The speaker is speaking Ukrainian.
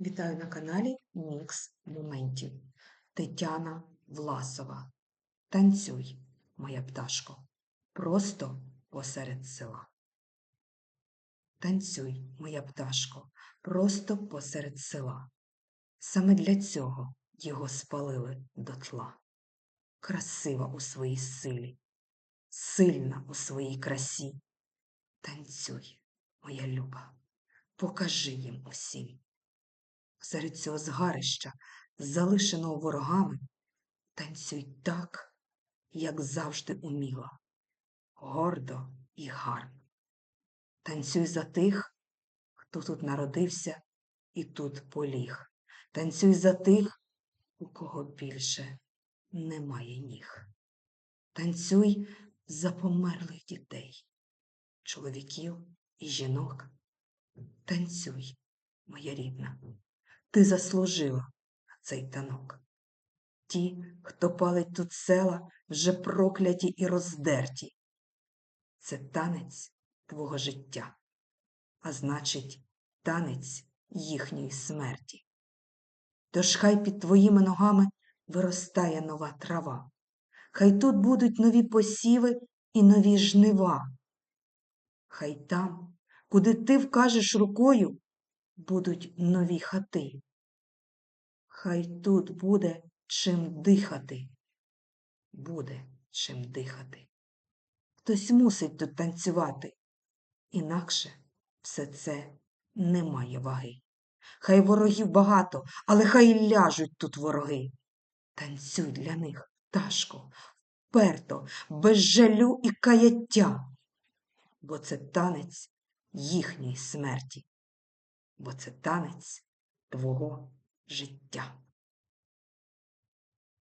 Вітаю на каналі Мікс Моментів. Тетяна Власова. Танцюй, моя пташко, просто посеред села. Танцюй, моя пташко, просто посеред села. Саме для цього його спалили дотла. Красива у своїй силі, сильна у своїй красі. Танцюй, моя люба, покажи їм усім. Серед цього згарища, залишеного ворогами, танцюй так, як завжди уміла, гордо і гарно. Танцюй за тих, хто тут народився і тут поліг. Танцюй за тих, у кого більше немає ніг. Танцюй за померлих дітей, чоловіків і жінок. Танцюй, моя рідна, ти заслужила цей танок. Ті, хто палить тут села, вже прокляті і роздерті. Це танець твого життя, а значить, танець їхньої смерті. Тож хай під твоїми ногами виростає нова трава, хай тут будуть нові посіви і нові жнива. Хай там, куди ти вкажеш рукою, будуть нові хати. Хай тут буде чим дихати, буде чим дихати. Хтось мусить тут танцювати, інакше все це не має ваги. Хай ворогів багато, але хай ляжуть тут вороги. Танцюй для них, пташко, вперто, без жалю і каяття, бо це танець їхньої смерті, бо це танець твого життя.